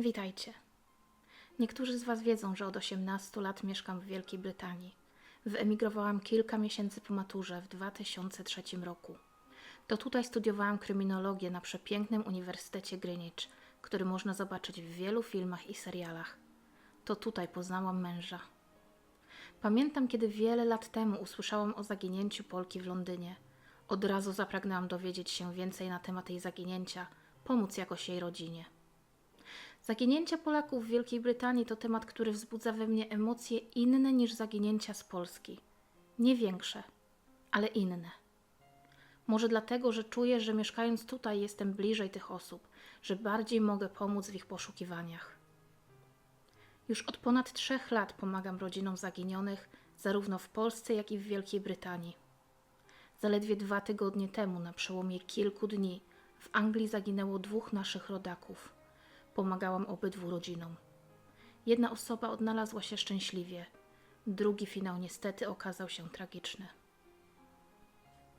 Witajcie. Niektórzy z Was wiedzą, że od 18 lat mieszkam w Wielkiej Brytanii. Wyemigrowałam kilka miesięcy po maturze w 2003 roku. To tutaj studiowałam kryminologię na przepięknym Uniwersytecie Greenwich, który można zobaczyć w wielu filmach i serialach. To tutaj poznałam męża. Pamiętam, kiedy wiele lat temu usłyszałam o zaginięciu Polki w Londynie. Od razu zapragnęłam dowiedzieć się więcej na temat jej zaginięcia, pomóc jakoś jej rodzinie. Zaginięcia Polaków w Wielkiej Brytanii to temat, który wzbudza we mnie emocje inne niż zaginięcia z Polski. Nie większe, ale inne. Może dlatego, że czuję, że mieszkając tutaj jestem bliżej tych osób, że bardziej mogę pomóc w ich poszukiwaniach. Już od ponad trzech lat pomagam rodzinom zaginionych, zarówno w Polsce, jak i w Wielkiej Brytanii. Zaledwie dwa tygodnie temu, na przełomie kilku dni, w Anglii zaginęło dwóch naszych rodaków. Pomagałam obydwu rodzinom. Jedna osoba odnalazła się szczęśliwie, drugi finał niestety okazał się tragiczny.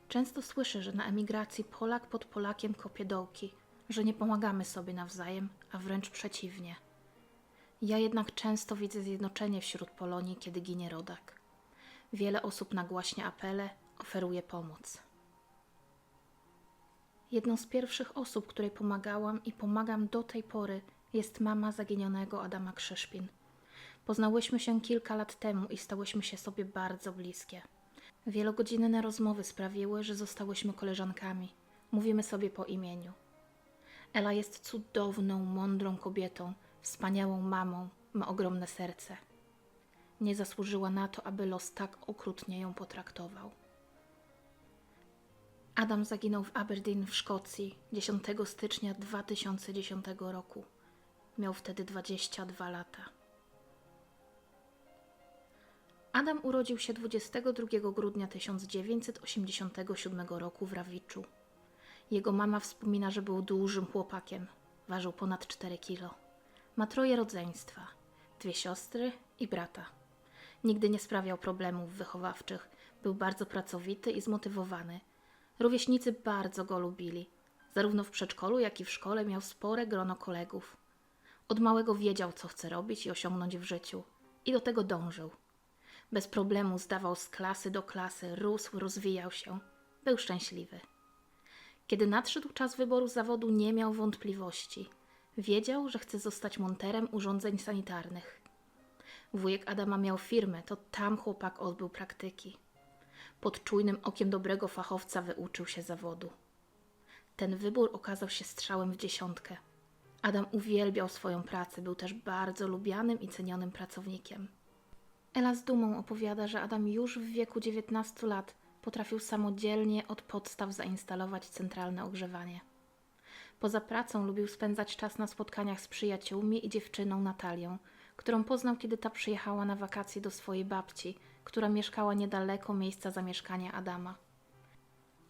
Często słyszę, że na emigracji Polak pod Polakiem kopie dołki, że nie pomagamy sobie nawzajem, a wręcz przeciwnie. Ja jednak często widzę zjednoczenie wśród Polonii, kiedy ginie rodak. Wiele osób nagłaśnia apele, oferuje pomoc. Jedną z pierwszych osób, której pomagałam i pomagam do tej pory, jest mama zaginionego Adama Krzyszpin. Poznałyśmy się kilka lat temu i stałyśmy się sobie bardzo bliskie. Wielogodzinne rozmowy sprawiły, że zostałyśmy koleżankami. Mówimy sobie po imieniu. Ela jest cudowną, mądrą kobietą, wspaniałą mamą, ma ogromne serce. Nie zasłużyła na to, aby los tak okrutnie ją potraktował. Adam zaginął w Aberdeen w Szkocji 10 stycznia 2010 roku. Miał wtedy 22 lata. Adam urodził się 22 grudnia 1987 roku w Rawiczu. Jego mama wspomina, że był dużym chłopakiem. Ważył ponad 4 kilo. Ma troje rodzeństwa: dwie siostry i brata. Nigdy nie sprawiał problemów wychowawczych. Był bardzo pracowity i zmotywowany. Rówieśnicy bardzo go lubili. Zarówno w przedszkolu, jak i w szkole miał spore grono kolegów. Od małego wiedział, co chce robić i osiągnąć w życiu, i do tego dążył. Bez problemu zdawał z klasy do klasy, rósł, rozwijał się. Był szczęśliwy. Kiedy nadszedł czas wyboru zawodu, nie miał wątpliwości. Wiedział, że chce zostać monterem urządzeń sanitarnych. Wujek Adama miał firmę, to tam chłopak odbył praktyki. Pod czujnym okiem dobrego fachowca wyuczył się zawodu. Ten wybór okazał się strzałem w dziesiątkę. Adam uwielbiał swoją pracę, był też bardzo lubianym i cenionym pracownikiem. Ela z dumą opowiada, że Adam już w wieku 19 lat potrafił samodzielnie od podstaw zainstalować centralne ogrzewanie. Poza pracą lubił spędzać czas na spotkaniach z przyjaciółmi i dziewczyną Natalią, którą poznał, kiedy ta przyjechała na wakacje do swojej babci, która mieszkała niedaleko miejsca zamieszkania Adama.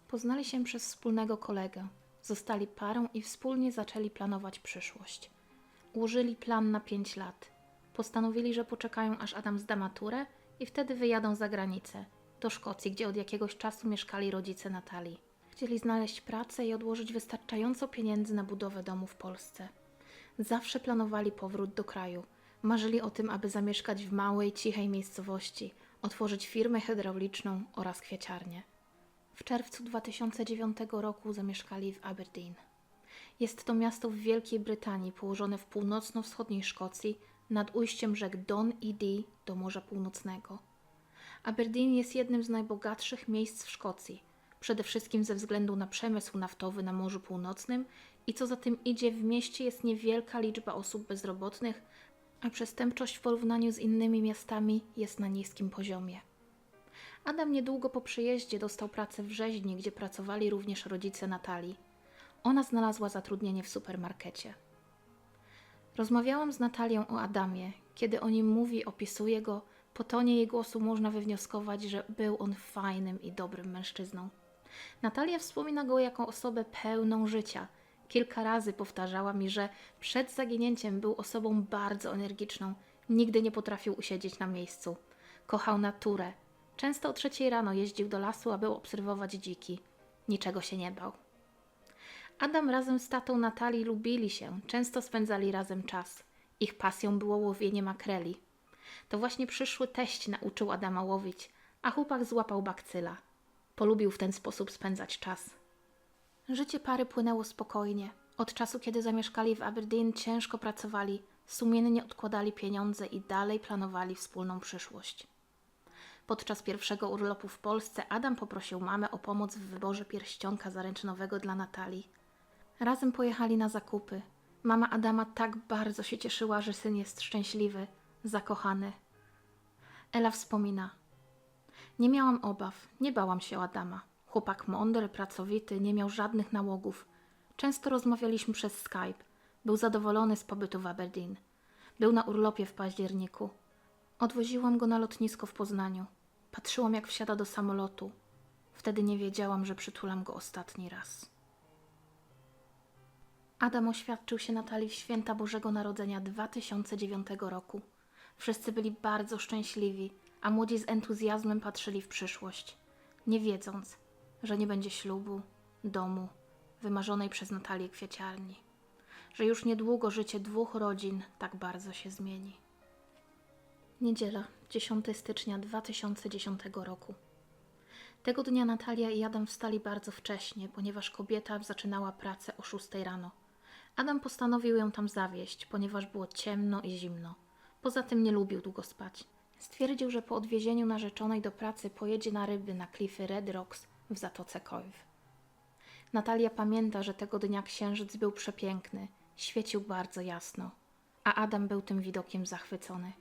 Poznali się przez wspólnego kolegę, zostali parą i wspólnie zaczęli planować przyszłość. Ułożyli plan na pięć lat. Postanowili, że poczekają aż Adam zda maturę i wtedy wyjadą za granicę, do Szkocji, gdzie od jakiegoś czasu mieszkali rodzice Natalii. Chcieli znaleźć pracę i odłożyć wystarczająco pieniędzy na budowę domu w Polsce. Zawsze planowali powrót do kraju. Marzyli o tym, aby zamieszkać w małej, cichej miejscowości, otworzyć firmę hydrauliczną oraz kwieciarnię. W czerwcu 2009 roku zamieszkali w Aberdeen. Jest to miasto w Wielkiej Brytanii, położone w północno-wschodniej Szkocji, nad ujściem rzek Don i Dee do Morza Północnego. Aberdeen jest jednym z najbogatszych miejsc w Szkocji, przede wszystkim ze względu na przemysł naftowy na Morzu Północnym i co za tym idzie, w mieście jest niewielka liczba osób bezrobotnych, a przestępczość w porównaniu z innymi miastami jest na niskim poziomie. Adam niedługo po przyjeździe dostał pracę w rzeźni, gdzie pracowali również rodzice Natalii. Ona znalazła zatrudnienie w supermarkecie. Rozmawiałam z Natalią o Adamie. Kiedy o nim mówi, opisuje go, po tonie jej głosu można wywnioskować, że był on fajnym i dobrym mężczyzną. Natalia wspomina go jako osobę pełną życia. Kilka razy powtarzała mi, że przed zaginięciem był osobą bardzo energiczną, nigdy nie potrafił usiedzieć na miejscu. Kochał naturę. Często o trzeciej rano jeździł do lasu, aby obserwować dziki. Niczego się nie bał. Adam razem z tatą Natalii lubili się, często spędzali razem czas. Ich pasją było łowienie makreli. To właśnie przyszły teść nauczył Adama łowić, a chłopak złapał bakcyla. Polubił w ten sposób spędzać czas. Życie pary płynęło spokojnie. Od czasu, kiedy zamieszkali w Aberdeen, ciężko pracowali, sumiennie odkładali pieniądze i dalej planowali wspólną przyszłość. Podczas pierwszego urlopu w Polsce Adam poprosił mamę o pomoc w wyborze pierścionka zaręczynowego dla Natalii. Razem pojechali na zakupy. Mama Adama tak bardzo się cieszyła, że syn jest szczęśliwy, zakochany. Ela wspomina: Nie miałam obaw, nie bałam się o Adama. Chłopak mądry, pracowity, nie miał żadnych nałogów. Często rozmawialiśmy przez Skype. Był zadowolony z pobytu w Aberdeen. Był na urlopie w październiku. Odwoziłam go na lotnisko w Poznaniu. Patrzyłam, jak wsiada do samolotu. Wtedy nie wiedziałam, że przytulam go ostatni raz. Adam oświadczył się Natalii w święta Bożego Narodzenia 2009 roku. Wszyscy byli bardzo szczęśliwi, a młodzi z entuzjazmem patrzyli w przyszłość, nie wiedząc, że nie będzie ślubu, domu, wymarzonej przez Natalię kwieciarni, że już niedługo życie dwóch rodzin tak bardzo się zmieni. Niedziela, 10 stycznia 2010 roku. Tego dnia Natalia i Adam wstali bardzo wcześnie, ponieważ kobieta zaczynała pracę o 6 rano. Adam postanowił ją tam zawieść, ponieważ było ciemno i zimno. Poza tym nie lubił długo spać. Stwierdził, że po odwiezieniu narzeczonej do pracy pojedzie na ryby na klify Red Rocks w Zatoce Cove. Natalia pamięta, że tego dnia księżyc był przepiękny, świecił bardzo jasno, a Adam był tym widokiem zachwycony.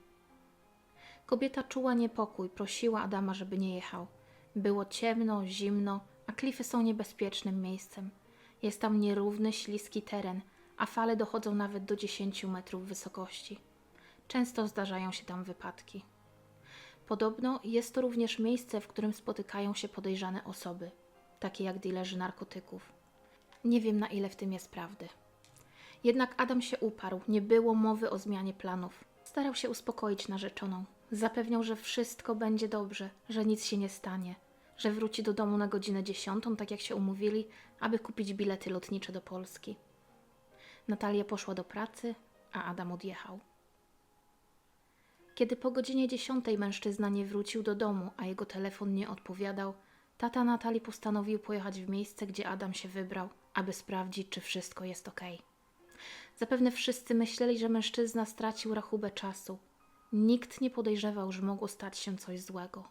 Kobieta czuła niepokój, prosiła Adama, żeby nie jechał. Było ciemno, zimno, a klify są niebezpiecznym miejscem. Jest tam nierówny, śliski teren, a fale dochodzą nawet do 10 metrów wysokości. Często zdarzają się tam wypadki. Podobno jest to również miejsce, w którym spotykają się podejrzane osoby, takie jak dilerzy narkotyków. Nie wiem, na ile w tym jest prawdy. Jednak Adam się uparł, nie było mowy o zmianie planów. Starał się uspokoić narzeczoną. Zapewniał, że wszystko będzie dobrze, że nic się nie stanie, że wróci do domu na godzinę dziesiątą, tak jak się umówili, aby kupić bilety lotnicze do Polski. Natalia poszła do pracy, a Adam odjechał. Kiedy po godzinie dziesiątej mężczyzna nie wrócił do domu, a jego telefon nie odpowiadał, tata Natalii postanowił pojechać w miejsce, gdzie Adam się wybrał, aby sprawdzić, czy wszystko jest ok. Zapewne wszyscy myśleli, że mężczyzna stracił rachubę czasu. Nikt nie podejrzewał, że mogło stać się coś złego.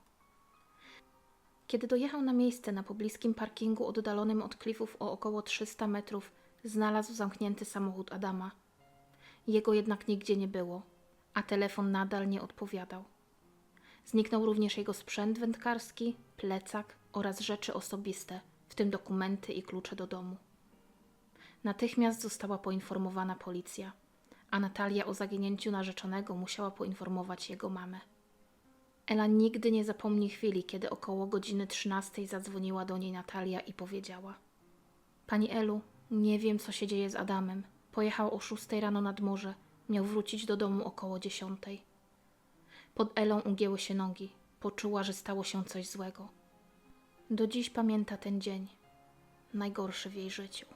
Kiedy dojechał na miejsce na pobliskim parkingu oddalonym od klifów o około 300 metrów, znalazł zamknięty samochód Adama. Jego jednak nigdzie nie było, a telefon nadal nie odpowiadał. Zniknął również jego sprzęt wędkarski, plecak oraz rzeczy osobiste, w tym dokumenty i klucze do domu. Natychmiast została poinformowana policja, a Natalia o zaginięciu narzeczonego musiała poinformować jego mamę. Ela nigdy nie zapomni chwili, kiedy około godziny 13 zadzwoniła do niej Natalia i powiedziała: Pani Elu, nie wiem, co się dzieje z Adamem. Pojechał o 6 rano nad morze, miał wrócić do domu około 10. Pod Elą ugięły się nogi. Poczuła, że stało się coś złego. Do dziś pamięta ten dzień, najgorszy w jej życiu.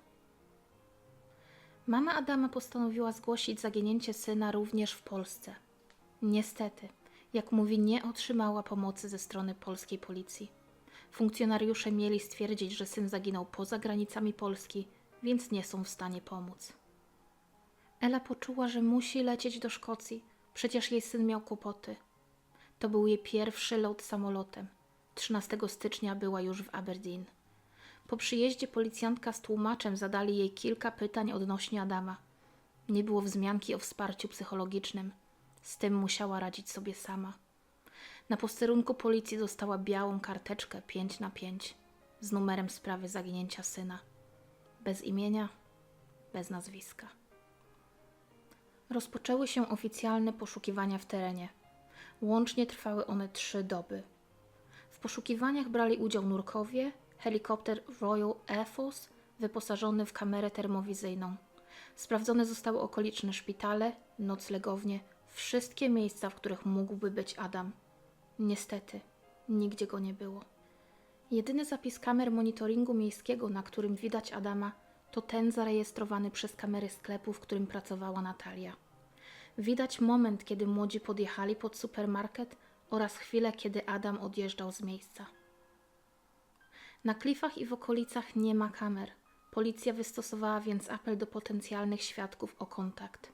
Mama Adama postanowiła zgłosić zaginięcie syna również w Polsce. Niestety, jak mówi, nie otrzymała pomocy ze strony polskiej policji. Funkcjonariusze mieli stwierdzić, że syn zaginął poza granicami Polski, więc nie są w stanie pomóc. Ela poczuła, że musi lecieć do Szkocji, przecież jej syn miał kłopoty. To był jej pierwszy lot samolotem. 13 stycznia była już w Aberdeen. Po przyjeździe policjantka z tłumaczem zadali jej kilka pytań odnośnie Adama. Nie było wzmianki o wsparciu psychologicznym. Z tym musiała radzić sobie sama. Na posterunku policji dostała białą karteczkę 5 na 5 z numerem sprawy zaginięcia syna. Bez imienia, bez nazwiska. Rozpoczęły się oficjalne poszukiwania w terenie. Łącznie trwały one trzy doby. W poszukiwaniach brali udział nurkowie, helikopter Royal Air Force wyposażony w kamerę termowizyjną. Sprawdzone zostały okoliczne szpitale, noclegownie, wszystkie miejsca, w których mógłby być Adam. Niestety, nigdzie go nie było. Jedyny zapis kamer monitoringu miejskiego, na którym widać Adama, to ten zarejestrowany przez kamery sklepu, w którym pracowała Natalia. Widać moment, kiedy młodzi podjechali pod supermarket oraz chwilę, kiedy Adam odjeżdżał z miejsca. Na klifach i w okolicach nie ma kamer. Policja wystosowała więc apel do potencjalnych świadków o kontakt.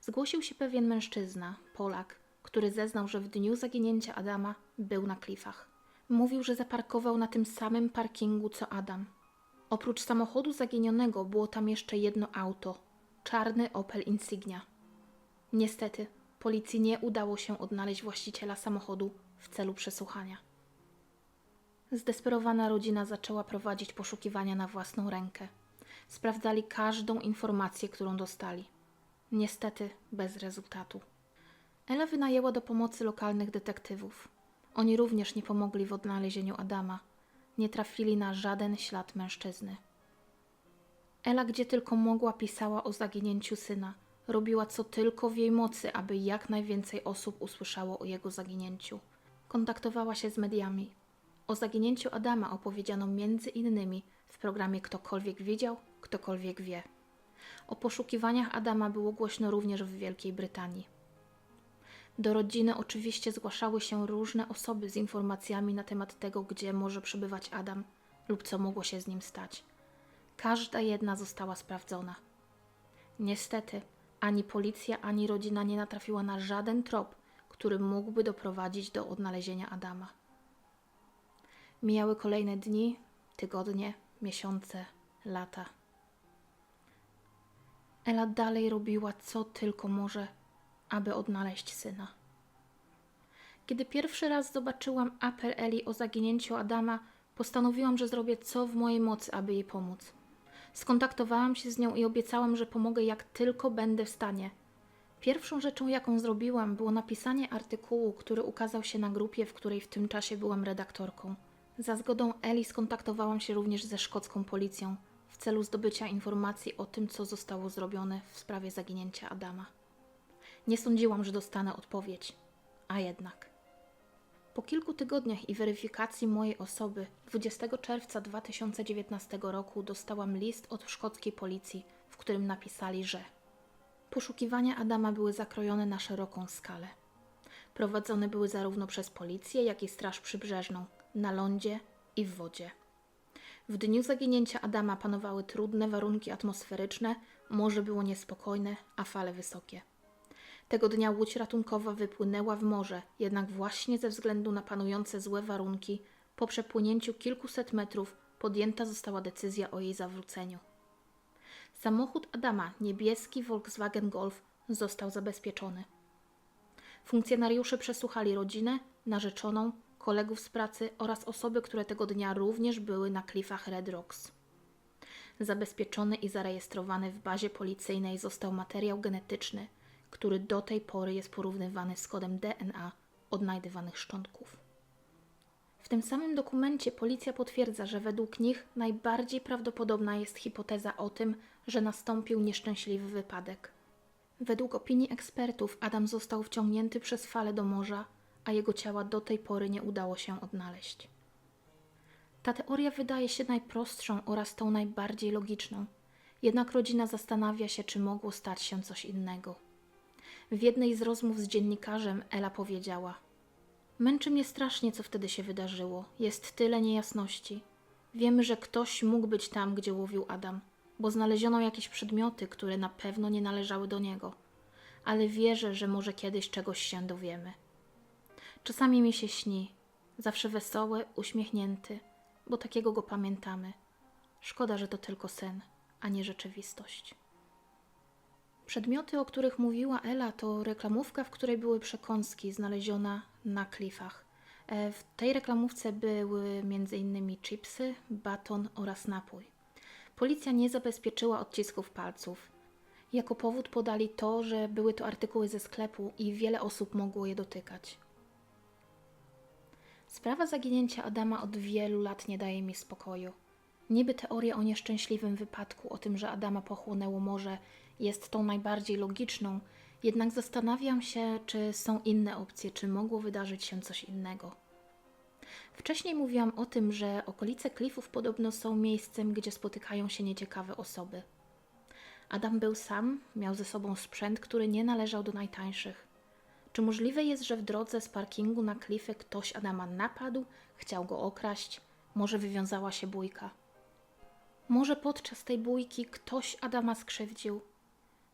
Zgłosił się pewien mężczyzna, Polak, który zeznał, że w dniu zaginięcia Adama był na klifach. Mówił, że zaparkował na tym samym parkingu co Adam. Oprócz samochodu zaginionego było tam jeszcze jedno auto czarny Opel Insignia. Niestety, policji nie udało się odnaleźć właściciela samochodu w celu przesłuchania. Zdesperowana rodzina zaczęła prowadzić poszukiwania na własną rękę. Sprawdzali każdą informację, którą dostali. Niestety bez rezultatu. Ela wynajęła do pomocy lokalnych detektywów. Oni również nie pomogli w odnalezieniu Adama. Nie trafili na żaden ślad mężczyzny. Ela, gdzie tylko mogła, pisała o zaginięciu syna. Robiła co tylko w jej mocy, aby jak najwięcej osób usłyszało o jego zaginięciu. Kontaktowała się z mediami. O zaginięciu Adama opowiedziano między innymi w programie Ktokolwiek widział, ktokolwiek wie. O poszukiwaniach Adama było głośno również w Wielkiej Brytanii. Do rodziny oczywiście zgłaszały się różne osoby z informacjami na temat tego, gdzie może przebywać Adam lub co mogło się z nim stać. Każda jedna została sprawdzona. Niestety, ani policja, ani rodzina nie natrafiła na żaden trop, który mógłby doprowadzić do odnalezienia Adama. Mijały kolejne dni, tygodnie, miesiące, lata. Ela dalej robiła co tylko może, aby odnaleźć syna. Kiedy pierwszy raz zobaczyłam apel Eli o zaginięciu Adama, postanowiłam, że zrobię co w mojej mocy, aby jej pomóc. Skontaktowałam się z nią i obiecałam, że pomogę jak tylko będę w stanie. Pierwszą rzeczą, jaką zrobiłam, było napisanie artykułu, który ukazał się na grupie, w której w tym czasie byłam redaktorką. Za zgodą Eli skontaktowałam się również ze szkocką policją w celu zdobycia informacji o tym, co zostało zrobione w sprawie zaginięcia Adama. Nie sądziłam, że dostanę odpowiedź, a jednak. Po kilku tygodniach i weryfikacji mojej osoby 20 czerwca 2019 roku dostałam list od szkockiej policji, w którym napisali, że poszukiwania Adama były zakrojone na szeroką skalę. Prowadzone były zarówno przez policję, jak i Straż Przybrzeżną, na lądzie i w wodzie. W dniu zaginięcia Adama panowały trudne warunki atmosferyczne, morze było niespokojne, a fale wysokie. Tego dnia łódź ratunkowa wypłynęła w morze, jednak właśnie ze względu na panujące złe warunki, po przepłynięciu kilkuset metrów podjęta została decyzja o jej zawróceniu. Samochód Adama, niebieski Volkswagen Golf, został zabezpieczony. Funkcjonariusze przesłuchali rodzinę, narzeczoną, kolegów z pracy oraz osoby, które tego dnia również były na klifach Red Rocks. Zabezpieczony i zarejestrowany w bazie policyjnej został materiał genetyczny, który do tej pory jest porównywany z kodem DNA odnajdywanych szczątków. W tym samym dokumencie policja potwierdza, że według nich najbardziej prawdopodobna jest hipoteza o tym, że nastąpił nieszczęśliwy wypadek. Według opinii ekspertów Adam został wciągnięty przez falę do morza, a jego ciała do tej pory nie udało się odnaleźć. Ta teoria wydaje się najprostszą oraz tą najbardziej logiczną, jednak rodzina zastanawia się, czy mogło stać się coś innego. W jednej z rozmów z dziennikarzem Ela powiedziała: Męczy mnie strasznie, co wtedy się wydarzyło. Jest tyle niejasności. Wiemy, że ktoś mógł być tam, gdzie łowił Adam, bo znaleziono jakieś przedmioty, które na pewno nie należały do niego. Ale wierzę, że może kiedyś czegoś się dowiemy. Czasami mi się śni, zawsze wesoły, uśmiechnięty, bo takiego go pamiętamy. Szkoda, że to tylko sen, a nie rzeczywistość. Przedmioty, o których mówiła Ela, to reklamówka, w której były przekąski znaleziona na klifach. E, W tej reklamówce były m.in. chipsy, baton oraz napój. Policja nie zabezpieczyła odcisków palców. Jako powód podali to, że były to artykuły ze sklepu i wiele osób mogło je dotykać. Sprawa zaginięcia Adama od wielu lat nie daje mi spokoju. Niby teoria o nieszczęśliwym wypadku, o tym, że Adama pochłonęło morze, jest tą najbardziej logiczną, jednak zastanawiam się, czy są inne opcje, czy mogło wydarzyć się coś innego. Wcześniej mówiłam o tym, że okolice klifów podobno są miejscem, gdzie spotykają się nieciekawe osoby. Adam był sam, miał ze sobą sprzęt, który nie należał do najtańszych. Czy możliwe jest, że w drodze z parkingu na klify ktoś Adama napadł, chciał go okraść, może wywiązała się bójka? Może podczas tej bójki ktoś Adama skrzywdził?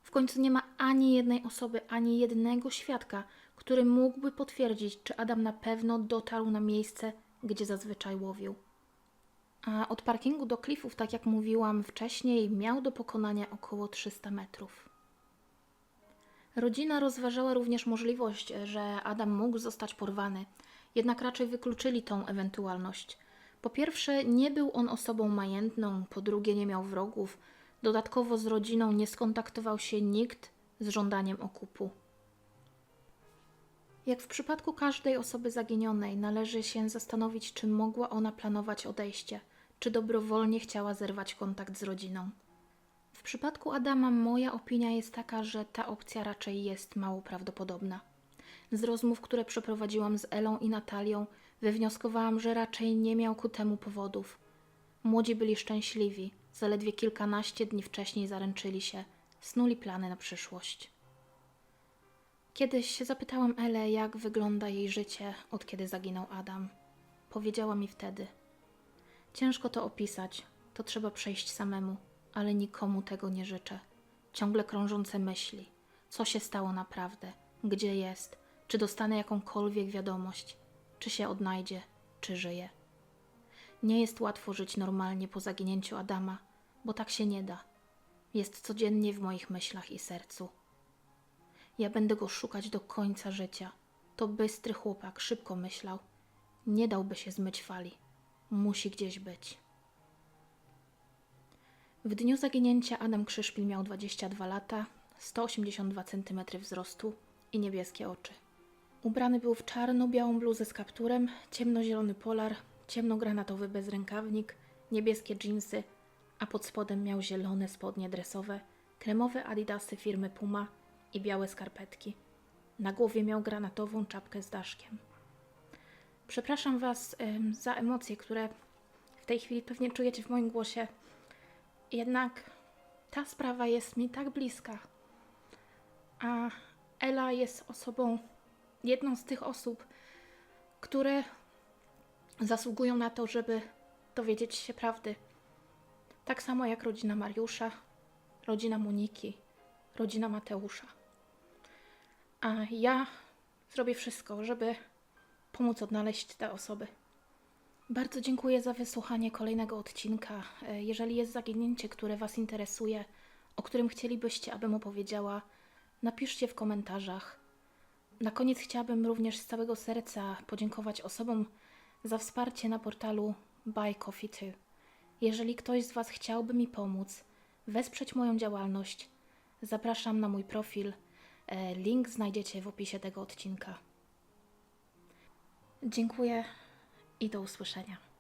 W końcu nie ma ani jednej osoby, ani jednego świadka, który mógłby potwierdzić, czy Adam na pewno dotarł na miejsce, gdzie zazwyczaj łowił. A od parkingu do klifów, tak jak mówiłam wcześniej, miał do pokonania około 300 metrów. Rodzina rozważała również możliwość, że Adam mógł zostać porwany, jednak raczej wykluczyli tą ewentualność. Po pierwsze, nie był on osobą majętną, po drugie, nie miał wrogów, dodatkowo z rodziną nie skontaktował się nikt z żądaniem okupu. Jak w przypadku każdej osoby zaginionej, należy się zastanowić, czy mogła ona planować odejście, czy dobrowolnie chciała zerwać kontakt z rodziną. W przypadku Adama moja opinia jest taka, że ta opcja raczej jest mało prawdopodobna. Z rozmów, które przeprowadziłam z Elą i Natalią, wywnioskowałam, że raczej nie miał ku temu powodów. Młodzi byli szczęśliwi, zaledwie kilkanaście dni wcześniej zaręczyli się, snuli plany na przyszłość. Kiedyś zapytałam Elę, jak wygląda jej życie, od kiedy zaginął Adam. Powiedziała mi wtedy: Ciężko to opisać, to trzeba przejść samemu, ale nikomu tego nie życzę. Ciągle krążące myśli: co się stało naprawdę, gdzie jest, czy dostanę jakąkolwiek wiadomość, czy się odnajdzie, czy żyje. Nie jest łatwo żyć normalnie po zaginięciu Adama, bo tak się nie da. Jest codziennie w moich myślach i sercu. Ja będę go szukać do końca życia. To bystry chłopak, szybko myślał. Nie dałby się zmyć fali. Musi gdzieś być. W dniu zaginięcia Adam Krzyszpil miał 22 lata, 182 cm wzrostu i niebieskie oczy. Ubrany był w czarno-białą bluzę z kapturem, ciemnozielony polar, ciemnogranatowy bezrękawnik, niebieskie dżinsy, a pod spodem miał zielone spodnie dresowe, kremowe adidasy firmy Puma i białe skarpetki. Na głowie miał granatową czapkę z daszkiem. Przepraszam Was em, za emocje, które w tej chwili pewnie czujecie w moim głosie. Jednak ta sprawa jest mi tak bliska. A Ela jest osobą, jedną z tych osób, które zasługują na to, żeby dowiedzieć się prawdy. Tak samo jak rodzina Mariusza, rodzina Moniki, rodzina Mateusza. A ja zrobię wszystko, żeby pomóc odnaleźć te osoby. Bardzo dziękuję za wysłuchanie kolejnego odcinka. E, Jeżeli jest zaginięcie, które Was interesuje, o którym chcielibyście, abym opowiedziała, napiszcie w komentarzach. Na koniec chciałabym również z całego serca podziękować osobom za wsparcie na portalu Buy Coffee 2. Jeżeli ktoś z Was chciałby mi pomóc, wesprzeć moją działalność, zapraszam na mój profil. E, Link znajdziecie w opisie tego odcinka. Dziękuję i do usłyszenia.